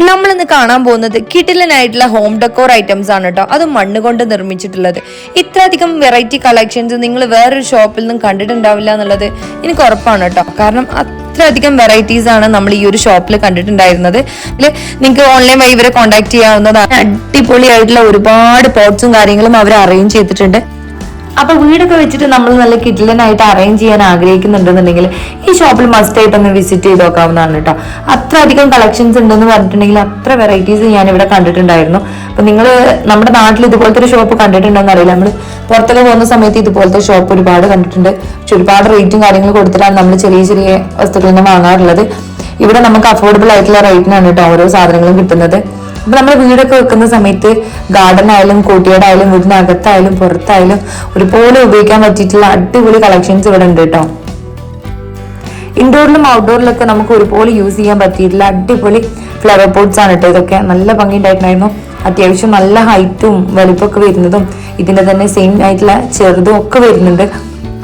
നമ്മളിന്ന് കാണാൻ പോകുന്നത് കിടിലനായിട്ടുള്ള ഹോം ഡെക്കോർ ഐറ്റംസ് ആണ് കേട്ടോ അത് മണ്ണ് കൊണ്ട് നിർമ്മിച്ചിട്ടുള്ളത്. ഇത്രയധികം വെറൈറ്റി കളക്ഷൻസ് നിങ്ങൾ വേറൊരു ഷോപ്പിൽ നിന്നും കണ്ടിട്ടുണ്ടാവില്ല എന്നുള്ളത് എനിക്ക് ഉറപ്പാണ് കേട്ടോ കാരണം അത്രയധികം വെറൈറ്റീസ് ആണ് നമ്മൾ ഈ ഒരു ഷോപ്പിൽ കണ്ടിട്ടുണ്ടായിരുന്നത്. നിങ്ങൾക്ക് ഓൺലൈൻ വഴി ഇവരെ കോൺടാക്ട് ചെയ്യാവുന്നതാണ്. അടിപൊളിയായിട്ടുള്ള ഒരുപാട് പോട്ട്സും കാര്യങ്ങളും അവർ അറേഞ്ച് ചെയ്തിട്ടുണ്ട്. അപ്പൊ വീടൊക്കെ വെച്ചിട്ട് നമ്മൾ നല്ല കിഡിലനായിട്ട് അറേഞ്ച് ചെയ്യാൻ ആഗ്രഹിക്കുന്നുണ്ടെന്നുണ്ടെങ്കിൽ ഈ ഷോപ്പിൽ മസ്റ്റ് ആയിട്ട് ഒന്ന് വിസിറ്റ് ചെയ്ത് നോക്കാവുന്നതാണ് കേട്ടോ. അത്ര അധികം കളക്ഷൻസ് ഉണ്ടെന്ന് പറഞ്ഞിട്ടുണ്ടെങ്കിൽ അത്ര വെറൈറ്റീസ് ഞാൻ ഇവിടെ കണ്ടിട്ടുണ്ടായിരുന്നു. അപ്പൊ നിങ്ങൾ നമ്മുടെ നാട്ടിൽ ഇതുപോലത്തെ ഒരു ഷോപ്പ് കണ്ടിട്ടുണ്ടോ അറിയില്ല. നമ്മൾ പുറത്തൊക്കെ പോകുന്ന സമയത്ത് ഇതുപോലത്തെ ഷോപ്പ് ഒരുപാട് കണ്ടിട്ടുണ്ട്. പക്ഷെ ഒരുപാട് റേറ്റും കാര്യങ്ങളും കൊടുത്തിട്ടാണ് നമ്മൾ ചെറിയ ചെറിയ വസ്തുക്കളൊന്നും വാങ്ങാറുള്ളത്. ഇവിടെ നമുക്ക് അഫോർഡബിൾ ആയിട്ടുള്ള റേറ്റിനാണ് കേട്ടോ ഓരോ സാധനങ്ങളും കിട്ടുന്നത്. അപ്പൊ നമ്മൾ വീടൊക്കെ വെക്കുന്ന സമയത്ത് ഗാർഡൻ ആയാലും കൂട്ടിയോടായാലും വീടിനകത്തായാലും പുറത്തായാലും ഒരുപോലെ ഉപയോഗിക്കാൻ പറ്റിയിട്ടുള്ള അടിപൊളി കളക്ഷൻസ് ഇവിടെ ഉണ്ട് കേട്ടോ ഇൻഡോറിലും ഔട്ട്ഡോറിലൊക്കെ നമുക്ക് ഒരുപോലെ യൂസ് ചെയ്യാൻ പറ്റിയിട്ടുള്ള അടിപൊളി ഫ്ലവർ പോട്ട്സ് ആണ് കേട്ടോ ഇതൊക്കെ. നല്ല ഭംഗി ഉണ്ടായിട്ടുണ്ടായിരുന്നു. അത്യാവശ്യം നല്ല ഹൈറ്റും വലിപ്പമൊക്കെ വരുന്നതും ഇതിന്റെ തന്നെ സെയിം ആയിട്ടുള്ള ചെറുതും ഒക്കെ വരുന്നുണ്ട്.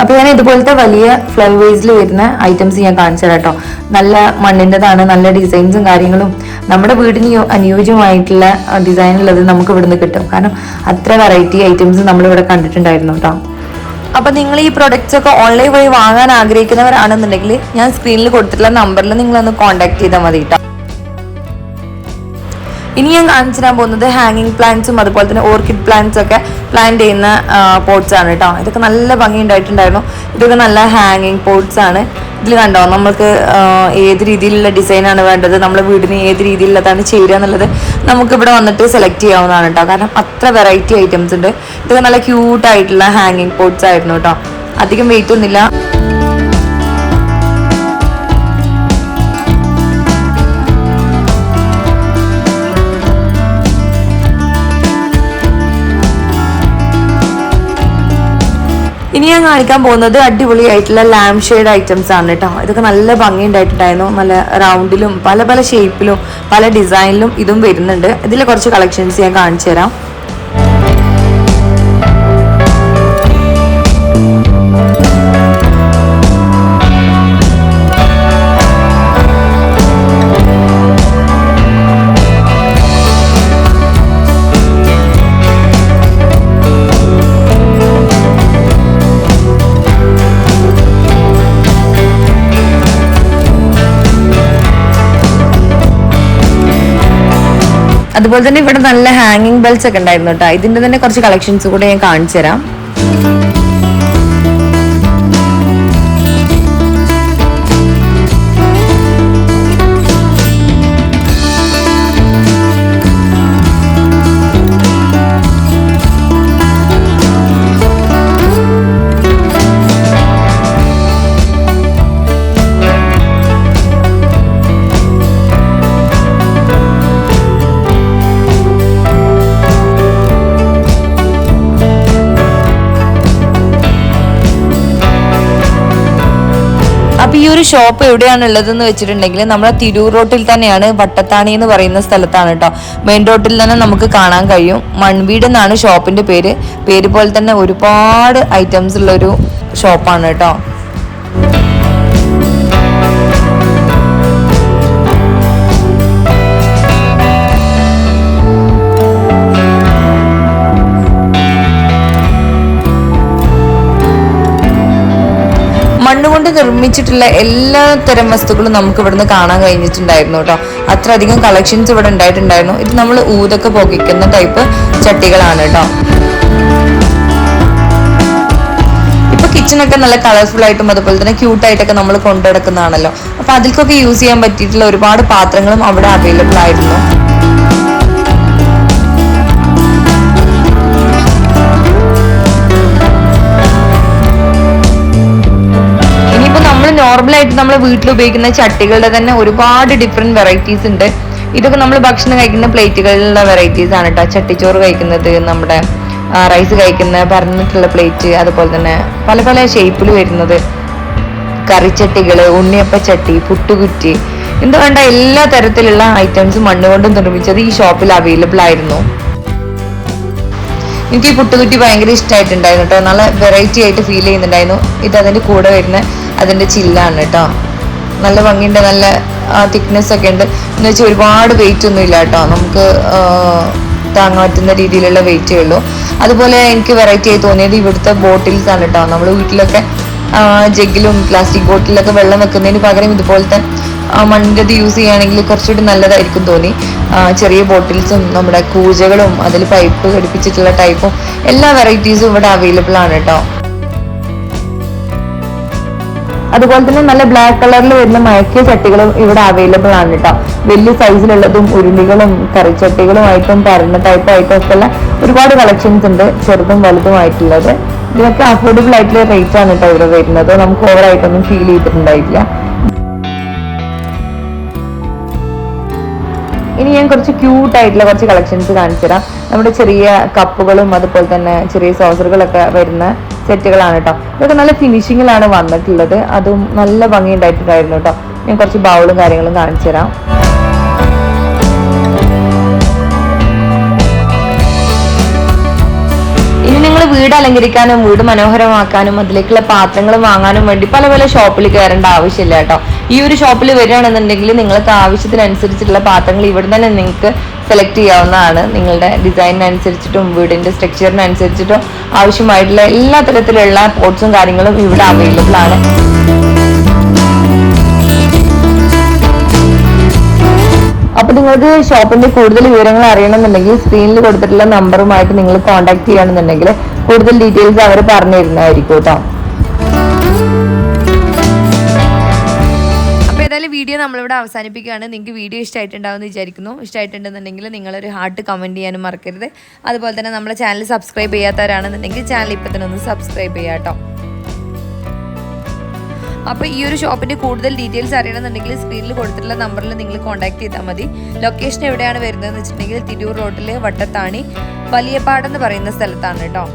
അപ്പൊ ഞാൻ ഇതുപോലത്തെ വലിയ ഫ്ലവേഴ്സിൽ വരുന്ന ഐറ്റംസ് ഞാൻ കാണിച്ചു കേട്ടോ നല്ല മണ്ണിന്റെതാണ് നല്ല ഡിസൈൻസും കാര്യങ്ങളും. നമ്മുടെ വീടിന് അനുയോജ്യമായിട്ടുള്ള ഡിസൈൻ ഉള്ളത് നമുക്ക് ഇവിടുന്ന് കിട്ടും. കാരണം അത്ര വെറൈറ്റി ഐറ്റംസ് നമ്മൾ ഇവിടെ കണ്ടിട്ടുണ്ടായിരുന്നു കേട്ടോ അപ്പൊ നിങ്ങൾ ഈ പ്രൊഡക്ട്സ് ഒക്കെ ഓൺലൈൻ വഴി വാങ്ങാൻ ആഗ്രഹിക്കുന്നവരാണെന്നുണ്ടെങ്കിൽ ഞാൻ സ്ക്രീനിൽ കൊടുത്തിട്ടുള്ള നമ്പറിൽ നിങ്ങളൊന്ന് കോൺടാക്ട് ചെയ്താൽ മതി കേട്ടോ ഇനി ഞാൻ കാണിച്ചു തരാൻ പോകുന്നത് ഹാങ്ങിങ് പ്ലാന്റ്സും അതുപോലെ തന്നെ ഓർക്കിഡ് പ്ലാന്റ്സ് ഒക്കെ പ്ലാന്റ് ചെയ്യുന്ന പോട്ട്സ് ആണ് കേട്ടോ ഇതൊക്കെ നല്ല ഭംഗി ഉണ്ടായിട്ടുണ്ടായിരുന്നു ഇതൊക്കെ നല്ല ഹാങ്ങിങ് പോട്ട്സ് ആണ്. ഇതിൽ കണ്ടോ? നമുക്ക് ഏത് രീതിയിലുള്ള ഡിസൈനാണ് വേണ്ടത്? നമ്മുടെ വീടിന് ഏത് രീതിയിലുള്ളതാണ് ചേരുക എന്നുള്ളത് നമുക്ക് ഇവിടെ വന്നിട്ട് സെലക്ട് ചെയ്യാവുന്നതാണ് കേട്ടോ കാരണം അത്ര വെറൈറ്റി ഐറ്റംസ് ഉണ്ട്. ഇതൊക്കെ നല്ല ക്യൂട്ടായിട്ടുള്ള ഹാങ്ങിങ് പോട്ട്സ് ആയിരുന്നു കേട്ടോ അധികം വെയിറ്റ് ഒന്നുമില്ല. ഇനി ഞാൻ കാണിക്കാൻ പോകുന്നത് അടിപൊളിയായിട്ടുള്ള ലാംപ് ഷെയ്ഡ് ഐറ്റംസ് ആണ് കേട്ടോ ഇതൊക്കെ നല്ല ഭംഗി ഉണ്ടായിട്ടുണ്ടായിരുന്നു നല്ല റൗണ്ടിലും പല പല ഷേപ്പിലും പല ഡിസൈനിലും ഇതും വരുന്നുണ്ട്. ഇതിലെ കുറച്ച് കളക്ഷൻസ് ഞാൻ കാണിച്ചു തരാം അതുപോലെ തന്നെ ഇവിടെ നല്ല ഹാങ്ങിങ് ബെൽസ് ഒക്കെ ഉണ്ടായിരുന്നു കേട്ടോ. ഇതിന്റെ തന്നെ കുറച്ച് കളക്ഷൻസ് കൂടെ ഞാൻ കാണിച്ചു തരാം ഒരു ഷോപ്പ് എവിടെയാണ് ഉള്ളതെന്ന് വെച്ചിട്ടുണ്ടെങ്കിൽ നമ്മളെ തിരൂർ റോട്ടിൽ തന്നെയാണ് വട്ടത്താണി എന്ന് പറയുന്ന സ്ഥലത്താണ് കേട്ടോ മെയിൻ റോട്ടിൽ തന്നെ നമുക്ക് കാണാൻ കഴിയും. മൺവീട് എന്നാണ് ഷോപ്പിന്റെ പേര്. പേര് പോലെ തന്നെ ഒരുപാട് ഐറ്റംസ് ഉള്ള ഒരു ഷോപ്പാണ് കേട്ടോ നിർമ്മിച്ചിട്ടുള്ള എല്ലാ തരം വസ്തുക്കളും നമുക്ക് ഇവിടുന്ന് കാണാൻ കഴിഞ്ഞിട്ടുണ്ടായിരുന്നു കേട്ടോ. അത്രയധികം കളക്ഷൻസ് ഇവിടെ ഉണ്ടായിട്ടുണ്ടായിരുന്നു. ഇത് നമ്മൾ ഊതൊക്കെ പൊക്കിക്കുന്ന ടൈപ്പ് ചട്ടികളാണ് കേട്ടോ. കിച്ചണൊക്കെ നല്ല കളർഫുൾ ആയിട്ടും അതുപോലെ തന്നെ ക്യൂട്ട് ആയിട്ടൊക്കെ നമ്മൾ കൊണ്ടുനടക്കുന്നതാണല്ലോ. അപ്പൊ അതിൽക്കൊക്കെ യൂസ് ചെയ്യാൻ പറ്റിയിട്ടുള്ള ഒരുപാട് പാത്രങ്ങളും അവിടെ അവൈലബിൾ ആയിരുന്നു. നോർമൽ ആയിട്ട് നമ്മൾ വീട്ടിൽ ഉപയോഗിക്കുന്ന ചട്ടികളുടെ തന്നെ ഒരുപാട് ഡിഫറെന്റ് വെറൈറ്റീസ് ഉണ്ട്. ഇതൊക്കെ നമ്മൾ ഭക്ഷണം കഴിക്കുന്ന പ്ലേറ്റുകളിലുള്ള വെറൈറ്റീസ് ആണ് കേട്ടോ ചട്ടിച്ചോറ് കഴിക്കുന്നത് നമ്മുടെ റൈസ് കഴിക്കുന്ന പറഞ്ഞിട്ടുള്ള പ്ലേറ്റ് അതുപോലെ തന്നെ പല പല ഷേപ്പിൽ വരുന്നത്. കറിച്ചട്ടികൾ ഉണ്ണിയപ്പച്ചട്ടി പുട്ടുകുറ്റി എന്ത് വേണ്ട എല്ലാ തരത്തിലുള്ള ഐറ്റംസും മണ്ണുകൊണ്ട് നിർമ്മിച്ചത് ഈ ഷോപ്പിൽ അവൈലബിൾ ആയിരുന്നു. എനിക്ക് ഈ പുട്ടുകുറ്റി ഭയങ്കര ഇഷ്ടമായിട്ടുണ്ടായിരുന്നു കേട്ടോ നല്ല വെറൈറ്റി ആയിട്ട് ഫീൽ ചെയ്യുന്നുണ്ടായിരുന്നു. ഇത് അതിന്റെ കൂടെ വരുന്ന അതിന്റെ ചില്ലാണ് കേട്ടോ നല്ല ഭംഗിയുണ്ട് നല്ല തിക്നെസ് ഒക്കെ ഉണ്ട്. എന്ന് വെച്ചാൽ ഒരുപാട് വെയിറ്റ് ഒന്നും ഇല്ല കേട്ടോ നമുക്ക് താങ്ങാൻ പറ്റുന്ന രീതിയിലുള്ള വെയിറ്റേ ഉള്ളൂ. അതുപോലെ എനിക്ക് വെറൈറ്റി ആയി തോന്നിയത് ഇവിടുത്തെ ബോട്ടിൽസ് ആണ് കേട്ടോ നമ്മൾ വീട്ടിലൊക്കെ ജഗ്ഗിലും പ്ലാസ്റ്റിക് ബോട്ടിലൊക്കെ വെള്ളം വെക്കുന്നതിന് പകരം ഇതുപോലത്തെ മണ്ണിന്റെത് യൂസ് ചെയ്യുകയാണെങ്കിൽ കുറച്ചുകൂടി നല്ലതായിരിക്കും തോന്നി. ചെറിയ ബോട്ടിൽസും നമ്മുടെ കൂജകളും അതിൽ പൈപ്പ് ഘടിപ്പിച്ചിട്ടുള്ള ടൈപ്പും എല്ലാ വെറൈറ്റീസും ഇവിടെ അവൈലബിൾ ആണ് കേട്ടോ അതുപോലെ തന്നെ നല്ല ബ്ലാക്ക് കളറിൽ വരുന്ന മയക്കിയ ചട്ടികളും ഇവിടെ അവൈലബിൾ ആണ് കേട്ടോ വലിയ സൈസിലുള്ളതും ഉരുളികളും കറിച്ചട്ടികളുമായിട്ടും പരന്ന ടൈപ്പായിട്ടും ഒക്കെ ഉള്ള ഒരുപാട് കളക്ഷൻസ് ഉണ്ട് ചെറുതും വലുതുമായിട്ടുള്ളത് ഇതിനൊക്കെ അഫോർഡബിൾ ആയിട്ടുള്ള റേറ്റ് ആണ് കേട്ടോ ഇവിടെ വരുന്നത്. നമുക്ക് ഓവറായിട്ടൊന്നും ഫീൽ ചെയ്തിട്ടുണ്ടായില്ല ഇനി ഞാൻ കുറച്ച് ക്യൂട്ട് ആയിട്ടുള്ള കുറച്ച് കളക്ഷൻസ് കാണിച്ചു തരാം. നമ്മുടെ ചെറിയ കപ്പുകളും അതുപോലെ തന്നെ ചെറിയ സോസറുകളൊക്കെ വരുന്ന സെറ്റുകളാണ് കേട്ടോ. ഇതൊക്കെ നല്ല ഫിനിഷിങ്ങിലാണ് വന്നിട്ടുള്ളത്. അതും നല്ല ഭംഗി ഉണ്ടായിട്ടുണ്ടായിരുന്നു കേട്ടോ. ഞാൻ കുറച്ച് ബൗളും കാര്യങ്ങളും കാണിച്ചു തരാം. ഇനി നിങ്ങൾ വീട് അലങ്കരിക്കാനും വീട് മനോഹരമാക്കാനും അതിലേക്കുള്ള പാത്രങ്ങൾ വാങ്ങാനും വേണ്ടി പല പല ഷോപ്പിൽ കയറേണ്ട ആവശ്യമില്ല കേട്ടോ. ഈ ഒരു ഷോപ്പിൽ വരികയാണെന്നുണ്ടെങ്കിൽ നിങ്ങൾക്ക് ആവശ്യത്തിനനുസരിച്ചിട്ടുള്ള പാത്രങ്ങൾ ഇവിടെ തന്നെ നിങ്ങൾക്ക് സെലക്ട് ചെയ്യാവുന്നതാണ്. നിങ്ങളുടെ ഡിസൈനിനനുസരിച്ചിട്ടും വീടിന്റെ സ്ട്രക്ചറിനനുസരിച്ചിട്ടും ആവശ്യമായിട്ടുള്ള എല്ലാ തരത്തിലുള്ള പോട്ട്സും കാര്യങ്ങളും ഇവിടെ അവൈലബിൾ ആണ്. അപ്പൊ നിങ്ങൾക്ക് ഷോപ്പിന്റെ കൂടുതൽ വിവരങ്ങൾ അറിയണമെന്നുണ്ടെങ്കിൽ സ്ക്രീനിൽ കൊടുത്തിട്ടുള്ള നമ്പറുമായിട്ട് നിങ്ങൾ കോൺടാക്ട് ചെയ്യുകയാണെന്നുണ്ടെങ്കിൽ കൂടുതൽ ഡീറ്റെയിൽസ് അവർ പറഞ്ഞു തരുന്നതായിരിക്കും കേട്ടോ. ഏതായാലും വീഡിയോ നമ്മളിവിടെ അവസാനിപ്പിക്കുകയാണ്. നിങ്ങൾക്ക് വീഡിയോ ഇഷ്ടമായിട്ടുണ്ടാവും എന്ന് വിചാരിക്കുന്നു. ഇഷ്ടമായിട്ടുണ്ടെന്നുണ്ടെങ്കിൽ നിങ്ങളൊരു ഹാർട്ട് കമന്റ് ചെയ്യാനും മറക്കരുത്. അതുപോലെ തന്നെ നമ്മളെ ചാനൽ സബ്സ്ക്രൈബ് ചെയ്യാത്തവരാണെന്നുണ്ടെങ്കിൽ ചാനൽ ഇപ്പം തന്നെ ഒന്ന് സബ്സ്ക്രൈബ് ചെയ്യാം കേട്ടോ. അപ്പോൾ ഈ ഒരു ഷോപ്പിന്റെ കൂടുതൽ ഡീറ്റെയിൽസ് അറിയണമെന്നുണ്ടെങ്കിൽ സ്ക്രീനിൽ കൊടുത്തിട്ടുള്ള നമ്പറിൽ നിങ്ങൾ കോൺടാക്ട് ചെയ്താൽ മതി. ലൊക്കേഷൻ എവിടെയാണ് വരുന്നതെന്ന് വെച്ചിട്ടുണ്ടെങ്കിൽ തിരൂർ റോഡിലെ വട്ടത്താണി വലിയപാടെന്ന് പറയുന്ന സ്ഥലത്താണ് കേട്ടോ.